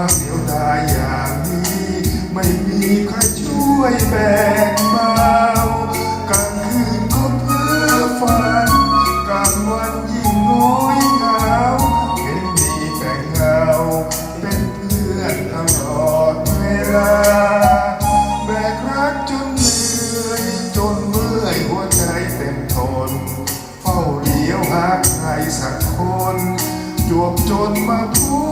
คามเดียวดายอย่างนี้ ไม่มีใครช่วยแบ่งเบากลางคืนก็เพื่อฝันกลางวันยิ่งน้อยเหงาเป็นมีแต่เงาเป็นเพื่อนตลอดเวลา แบกรักจนเหนื่อยจนเมื่อยหัวใจเต็มทน เฝ้าเดียวหากใครสักคน จวบจนมาทุก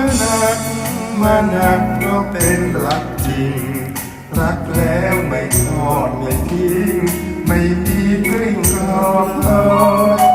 รักมาหนักมาหนักเพราะเป็นรักจริง รักแล้วไม่ทอดไม่ทิ้ง ไม่มีกลิ้งกรอบ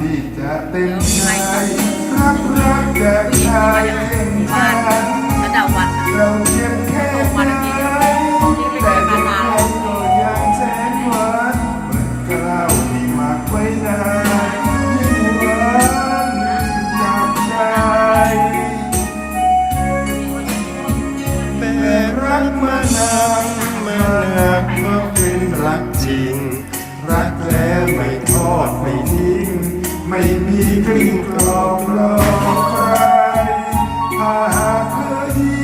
ที่จะเต็มใจรักรักจากชายเช่นบ้า ไม่มีกลิ่นกรอบรอใครถ้าหากเธอที่